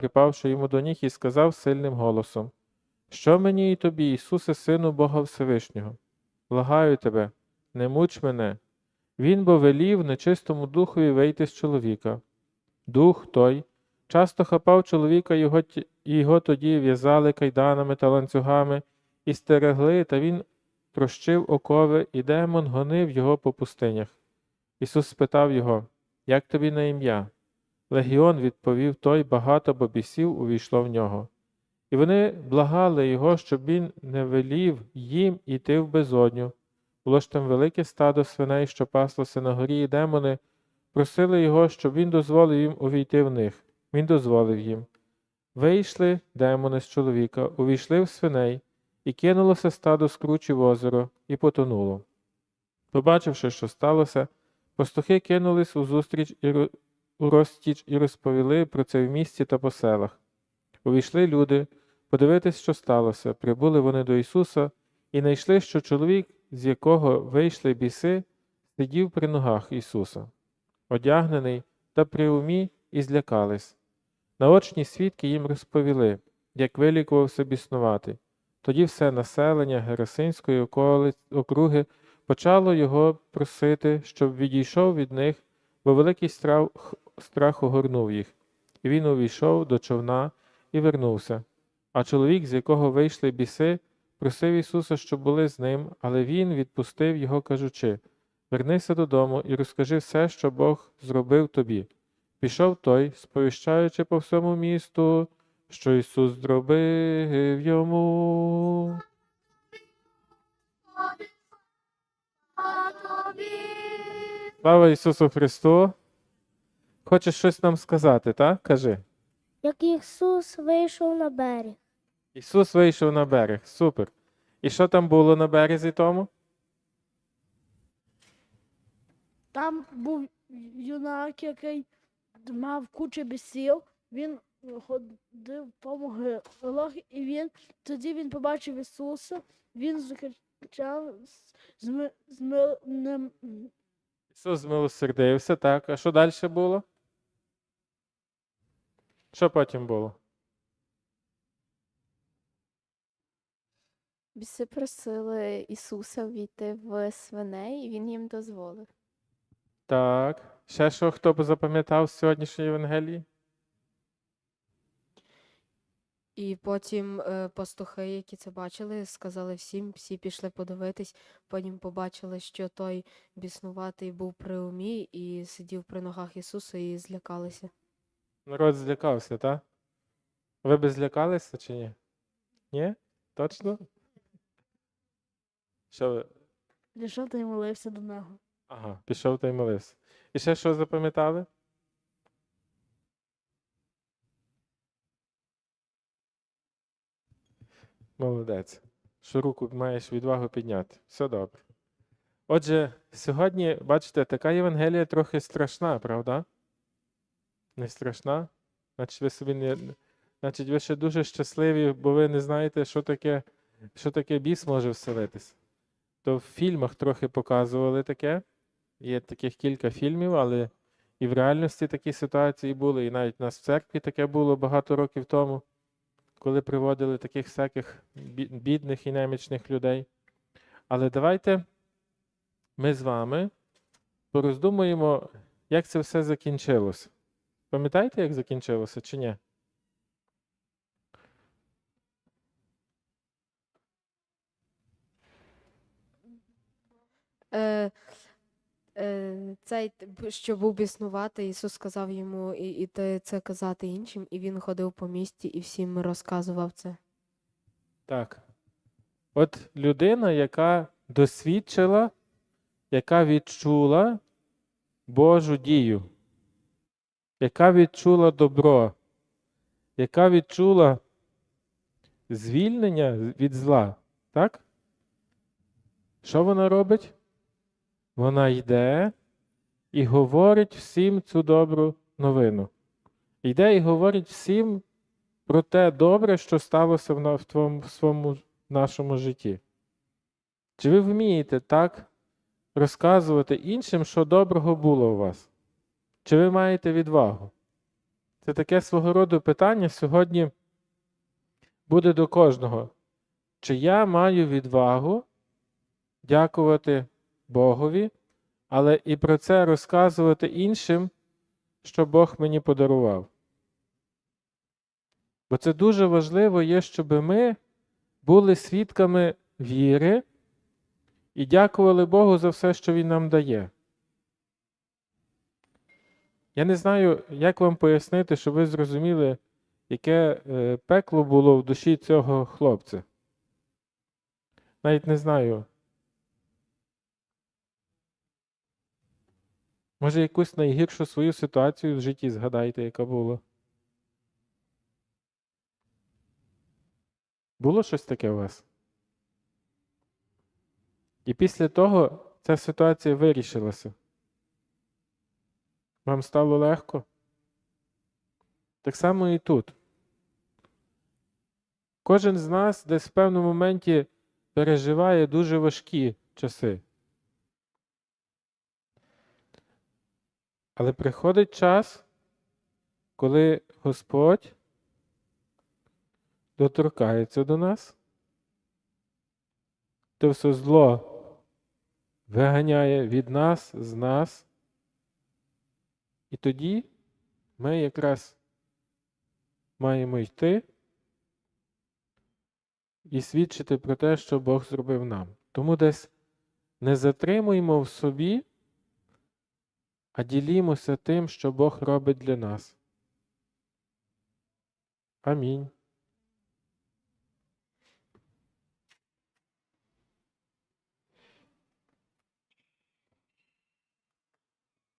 припавши йому до ніг, і сказав сильним голосом: Що мені і тобі, Ісусе, Сину Бога Всевишнього? Благаю тебе, не муч мене. Він бо велів нечистому духові вийти з чоловіка. Дух той часто хапав чоловіка, його, його тоді в'язали кайданами та ланцюгами і стерегли, та він трощив окови, і демон гонив його по пустинях. Ісус спитав його, Як тобі на ім'я? Легіон відповів той, багато бо бісів увійшло в нього. І вони благали його, щоб він не велів їм іти в безодню. Було ж там велике стадо свиней, що паслося на горі, і демони просили його, щоб він дозволив їм увійти в них. Він дозволив їм. Вийшли демони з чоловіка, увійшли в свиней, і кинулося стадо скручі в озеро, і потонуло. Побачивши, що сталося, пастухи кинулись у зустріч і розтіч і розповіли про це в місті та по селах. Увійшли люди, подивитись, що сталося. Прибули вони до Ісуса і знайшли, що чоловік, з якого вийшли біси, сидів при ногах Ісуса, одягнений та при умі, і злякались. Наочні свідки їм розповіли, як вилікувався біснувати. Тоді все населення Герасинської округи почало його просити, щоб відійшов від них, бо великий страх, страх огорнув їх. І він увійшов до човна і вернувся. А чоловік, з якого вийшли біси, просив Ісуса, щоб були з ним, але Він відпустив його, кажучи: Вернися додому і розкажи все, що Бог зробив тобі. Пішов той, сповіщаючи по всьому місту, що Ісус зробив йому. Слава Ісусу Христу! Хочеш щось нам сказати, так? Кажи. Як Ісус вийшов на берег, Ісус вийшов на берег. Супер. І що там було на березі тому? Там був юнак, який мав кучу бісів, він ходив по могилах, і він тоді він побачив Ісуса, він закричав з, ми- з милним Ісус змилосердився, так. А що далі було? Що потім було? Біси просили Ісуса війти в свиней, і Він їм дозволив. Так. Ще що хто б запам'ятав з сьогоднішньої Євангелії? І потім е, пастухи, які це бачили, сказали всім, всі пішли подивитись. Потім побачили, що той біснуватий був при умі і сидів при ногах Ісуса і злякалися. Народ злякався, так? Ви би злякалися чи ні? Ні? Точно? Що ви? Пішов та й молився до нього. Ага, пішов та й молився. І ще що запам'ятали? Молодець. Що руку маєш відвагу підняти. Все добре. Отже, сьогодні, бачите, така Євангелія трохи страшна, правда? Не страшна? Значить, ви собі не. Значить, ви ще дуже щасливі, бо ви не знаєте, що таке, що таке біс може вселитись. То в фільмах трохи показували таке. Є таких кілька фільмів, але і в реальності такі ситуації були, і навіть у нас в церкві таке було багато років тому, коли приводили таких всяких бідних і немічних людей. Але давайте ми з вами пороздумуємо, як це все закінчилося. Пам'ятаєте, як закінчилося чи ні? Е, е, цей, що був біснувати, Ісус сказав йому і, іти це казати іншим, і він ходив по місті і всім розказував це. Так. От людина, яка досвідчила, яка відчула Божу дію, яка відчула добро, яка відчула звільнення від зла, так? Що вона робить? Вона йде і говорить всім цю добру новину. Йде і говорить всім про те добре, що сталося в, твоєму в своєму нашому житті. Чи ви вмієте так розказувати іншим, що доброго було у вас? Чи ви маєте відвагу? Це таке свого роду питання сьогодні буде до кожного. Чи я маю відвагу дякувати Богові, але і про це розказувати іншим, що Бог мені подарував. Бо це дуже важливо є, щоб ми були свідками віри і дякували Богу за все, що Він нам дає. Я не знаю, як вам пояснити, щоб ви зрозуміли, яке е, пекло було в душі цього хлопця. Навіть не знаю. Може, якусь найгіршу свою ситуацію в житті згадайте, яка була. Було щось таке у вас? І після того ця ситуація вирішилася. Вам стало легко? Так само і тут. Кожен з нас десь в певному моменті переживає дуже важкі часи. Але приходить час, коли Господь доторкається до нас, то все зло виганяє від нас, з нас. І тоді ми якраз маємо йти і свідчити про те, що Бог зробив нам. Тому десь не затримуємо в собі, а ділімося тим, що Бог робить для нас. Амінь.